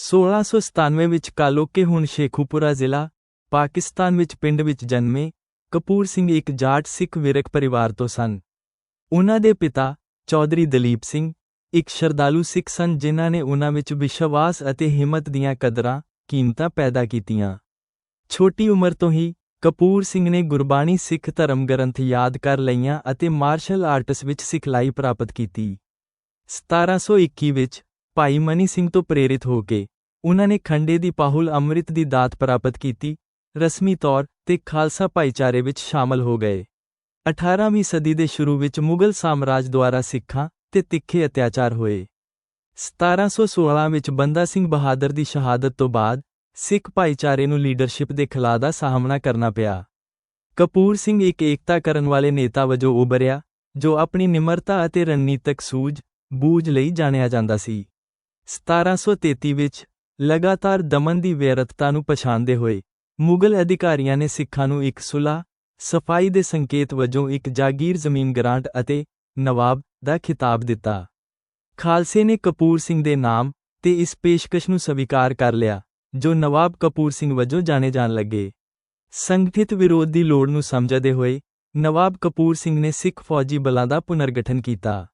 1697 ਵਿੱਚ ਕਾਲੋਕੇ ਹੁਣ ਸ਼ੇਖੂਪੁਰਾ ਜ਼ਿਲ੍ਹਾ, ਪਾਕਿਸਤਾਨ ਵਿੱਚ ਪਿੰਡ ਵਿੱਚ ਜਨਮੇ ਕਪੂਰ ਸਿੰਘ ਇੱਕ ਜਾਟ ਸਿੱਖ ਵਿਰਕ ਪਰਿਵਾਰ ਤੋਂ ਸਨ। ਉਹਨਾਂ ਦੇ ਪਿਤਾ ਚੌਧਰੀ ਦਲੀਪ ਸਿੰਘ, ਇੱਕ ਸ਼ਰਧਾਲੂ ਸਿੱਖ ਸਨ ਜਿਨ੍ਹਾਂ ਨੇ ਉਹਨਾਂ ਵਿੱਚ ਵਿਸ਼ਵਾਸ ਅਤੇ ਹਿੰਮਤ ਦੀਆਂ ਕਦਰਾਂ, ਕੀਮਤਾਂ ਪੈਦਾ ਕੀਤੀਆਂ। ਛੋਟੀ ਉਮਰ ਤੋਂ ਹੀ ਕਪੂਰ ਸਿੰਘ ਨੇ ਗੁਰਬਾਣੀ ਸਿੱਖ ਧਰਮ ਗ੍ਰੰਥ ਯਾਦ ਕਰ ਲਈਆਂ ਅਤੇ ਮਾਰਸ਼ਲ ਆਰਟਸ ਵਿੱਚ ਸਿਖਲਾਈ ਪ੍ਰਾਪਤ ਕੀਤੀ। 1721 ਵਿੱਚ ਭਾਈ ਮਨੀ ਸਿੰਘ ਤੋਂ ਪ੍ਰੇਰਿਤ ਹੋ ਕੇ ਉਹਨਾਂ ਨੇ ਖੰਡੇ ਦੀ ਪਾਹੁਲ ਅੰਮ੍ਰਿਤ ਦੀ ਦਾਤ ਪ੍ਰਾਪਤ ਕੀਤੀ, ਰਸਮੀ ਤੌਰ ਤੇ ਖਾਲਸਾ ਭਾਈਚਾਰੇ ਵਿੱਚ ਸ਼ਾਮਲ ਹੋ ਗਏ। 18ਵੀਂ ਸਦੀ ਦੇ ਸ਼ੁਰੂ ਵਿੱਚ ਮੁਗਲ ਸਾਮਰਾਜ ਦੁਆਰਾ ਸਿੱਖਾਂ ਤੇ ਤਿੱਖੇ ਅਤਿਆਚਾਰ ਹੋਏ। 1716 ਵਿੱਚ ਬੰਦਾ ਸਿੰਘ ਬਹਾਦਰ ਦੀ ਸ਼ਹਾਦਤ ਤੋਂ ਬਾਅਦ ਸਿੱਖ ਭਾਈਚਾਰੇ ਨੂੰ ਲੀਡਰਸ਼ਿਪ ਦੇ ਖਿਲਾਫ ਦਾ ਸਾਹਮਣਾ ਕਰਨਾ ਪਿਆ। ਕਪੂਰ ਸਿੰਘ ਇੱਕ ਏਕਤਾ ਕਰਨ ਵਾਲੇ ਨੇਤਾ ਵਜੋਂ ਉਭਰਿਆ, ਜੋ ਆਪਣੀ ਨਿਮਰਤਾ ਅਤੇ ਰਣਨੀਤਕ ਸੂਝ ਬੂਝ ਲਈ ਜਾਣਿਆ ਜਾਂਦਾ ਸੀ। 1733 ਵਿੱਚ ਲਗਾਤਾਰ ਦਮਨ ਦੀ ਵਿਅਰਥਤਾ ਨੂੰ ਪਛਾਣਦੇ ਹੋਏ, ਮੁਗਲ ਅਧਿਕਾਰੀਆਂ ਨੇ ਸਿੱਖਾਂ ਨੂੰ ਇੱਕ ਸੁਲਾ, ਸਫ਼ਾਈ ਦੇ ਸੰਕੇਤ ਵਜੋਂ ਇੱਕ ਜਾਗੀਰ ਜ਼ਮੀਨ ਗ੍ਰਾਂਟ ਅਤੇ ਨਵਾਬ ਦਾ ਖਿਤਾਬ ਦਿੱਤਾ। ਖਾਲਸੇ ਨੇ ਕਪੂਰ ਸਿੰਘ ਦੇ ਨਾਮ ਤੇ ਇਸ ਪੇਸ਼ਕਸ਼ ਨੂੰ ਸਵੀਕਾਰ ਕਰ ਲਿਆ, ਜੋ ਨਵਾਬ ਕਪੂਰ ਸਿੰਘ ਵਜੋਂ ਜਾਣੇ ਜਾਣ ਲੱਗੇ। ਸੰਗਠਿਤ ਵਿਰੋਧ ਦੀ ਲੋੜ ਨੂੰ ਸਮਝਦੇ ਹੋਏ, ਨਵਾਬ ਕਪੂਰ ਸਿੰਘ ਨੇ ਸਿੱਖ ਫੌਜੀ ਬਲਾਂ ਦਾ ਪੁਨਰਗਠਨ ਕੀਤਾ।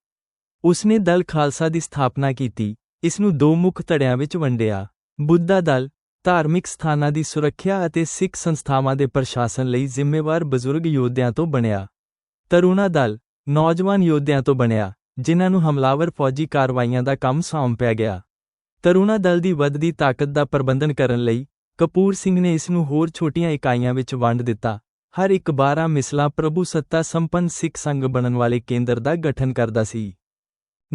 ਉਸਨੇ ਦਲ ਖਾਲਸਾ ਦੀ ਸਥਾਪਨਾ ਕੀਤੀ ਇਸ ਨੂੰ ਦੋ ਮੁੱਖ ਧੜਿਆਂ ਵਿੱਚ ਵੰਡਿਆ। ਬੁੱਧਾ ਦਲ ਧਾਰਮਿਕ ਸਥਾਨਾਂ ਦੀ ਸੁਰੱਖਿਆ ਅਤੇ ਸਿੱਖ ਸੰਸਥਾਵਾਂ ਦੇ ਪ੍ਰਸ਼ਾਸਨ ਲਈ ਜ਼ਿੰਮੇਵਾਰ ਬਜ਼ੁਰਗ ਯੋਧਿਆਂ ਤੋਂ ਬਣਿਆ। ਤਰੁਣਾ ਦਲ ਨੌਜਵਾਨ ਯੋਧਿਆਂ ਤੋਂ ਬਣਿਆ, ਜਿਨ੍ਹਾਂ ਨੂੰ ਹਮਲਾਵਰ ਫੌਜੀ ਕਾਰਵਾਈਆਂ ਦਾ ਕੰਮ ਸੌਂਪਿਆ ਗਿਆ। ਤਰੁਣਾ ਦਲ ਦੀ ਵੱਧਦੀ ਤਾਕਤ ਦਾ ਪ੍ਰਬੰਧਨ ਕਰਨ ਲਈ ਕਪੂਰ ਸਿੰਘ ਨੇ ਇਸ ਨੂੰ ਹੋਰ ਛੋਟੀਆਂ ਇਕਾਈਆਂ ਵਿੱਚ ਵੰਡ ਦਿੱਤਾ। ਹਰ ਇੱਕ 12 ਮਿਸਲਾ ਪ੍ਰਭੂ ਸੱਤਾ ਸੰਪੰਨ ਸਿੱਖ ਸੰਘ ਬਣਨ ਵਾਲੇ ਕੇਂਦਰ ਦਾ ਗਠਨ ਕਰਦਾ ਸੀ।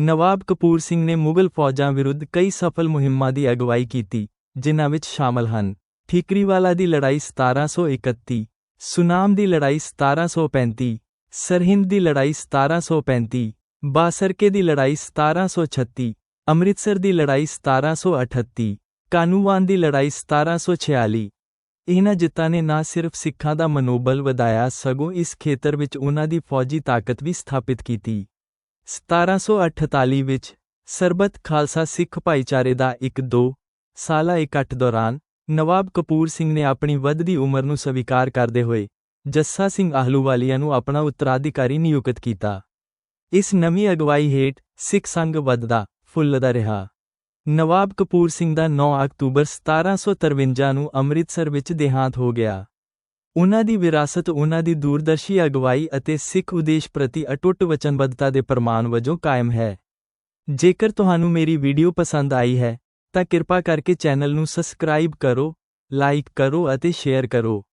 ਨਵਾਬ ਕਪੂਰ ਸਿੰਘ ਨੇ ਮੁਗਲ ਫੌਜਾਂ ਵਿਰੁੱਧ ਕਈ ਸਫਲ ਮੁਹਿੰਮਾਂ ਦੀ ਅਗਵਾਈ ਕੀਤੀ, ਜਿਨ੍ਹਾਂ ਵਿੱਚ ਸ਼ਾਮਲ ਹਨ। ਠੀਕਰੀਵਾਲਾ ਦੀ ਲੜਾਈ 1731 ਸੁਨਾਮ ਦੀ ਲੜਾਈ 1735 ਸਰਹਿੰਦ ਦੀ ਲੜਾਈ 1735 ਬਾਸਰਕੇ ਦੀ ਲੜਾਈ 1736 ਅੰਮ੍ਰਿਤਸਰ ਦੀ ਲੜਾਈ 1738 ਕਾਨੂੰਵਾਨ ਦੀ ਲੜਾਈ 1746 ਇਹਨਾਂ ਜਿੱਤਾਂ ਨੇ ਨਾ ਸਿਰਫ ਸਿੱਖਾਂ ਦਾ ਮਨੋਬਲ ਵਧਾਇਆ, ਸਗੋਂ ਇਸ ਖੇਤਰ ਵਿੱਚ ਉਹਨਾਂ ਦੀ ਫੌਜੀ ਤਾਕਤ ਵੀ ਸਥਾਪਿਤ ਕੀਤੀ। 1748 ਵਿੱਚ ਸਰਬਤ ਖਾਲਸਾ ਸਿੱਖ ਭਾਈਚਾਰੇ ਦਾ ਇੱਕ ਦੋ ਸਾਲਾ ਇਕੱਠ ਦੌਰਾਨ ਨਵਾਬ ਕਪੂਰ ਸਿੰਘ ਨੇ ਆਪਣੀ ਵੱਧਦੀ ਉਮਰ ਨੂੰ ਸਵੀਕਾਰ ਕਰਦੇ ਹੋਏ ਜੱਸਾ ਸਿੰਘ ਆਹਲੂਵਾਲੀਆ ਨੂੰ ਆਪਣਾ ਉੱਤਰਾਧਿਕਾਰੀ ਨਿਯੁਕਤ ਕੀਤਾ। ਇਸ ਨਵੀਂ ਅਗਵਾਈ ਹੇਠ ਸਿੱਖ ਸੰਘ ਵੱਧਦਾ, ਫੁੱਲਦਾ ਰਿਹਾ। ਨਵਾਬ ਕਪੂਰ ਸਿੰਘ ਦਾ 9 ਅਕਤੂਬਰ 1753 ਨੂੰ ਅੰਮ੍ਰਿਤਸਰ ਵਿੱਚ ਦੇਹਾਂਤ ਹੋ ਗਿਆ। ਉਨ੍ਹਾਂ ਦੀ ਵਿਰਾਸਤ, ਉਹਨਾਂ ਦੀ ਦੂਰਦਰਸ਼ੀ ਅਗਵਾਈ ਅਤੇ ਸਿੱਖ ਉਦੇਸ਼ ਪ੍ਰਤੀ ਅਟੁੱਟ ਵਚਨਬੱਧਤਾ ਦੇ ਪ੍ਰਮਾਣ ਵਜੋਂ ਕਾਇਮ ਹੈ। ਜੇਕਰ ਤੁਹਾਨੂੰ ਮੇਰੀ ਵੀਡੀਓ ਪਸੰਦ ਆਈ ਹੈ, ਤਾਂ ਕਿਰਪਾ ਕਰਕੇ ਚੈਨਲ ਨੂੰ ਸਬਸਕ੍ਰਾਈਬ ਕਰੋ, ਲਾਈਕ ਕਰੋ ਅਤੇ ਸ਼ੇਅਰ ਕਰੋ।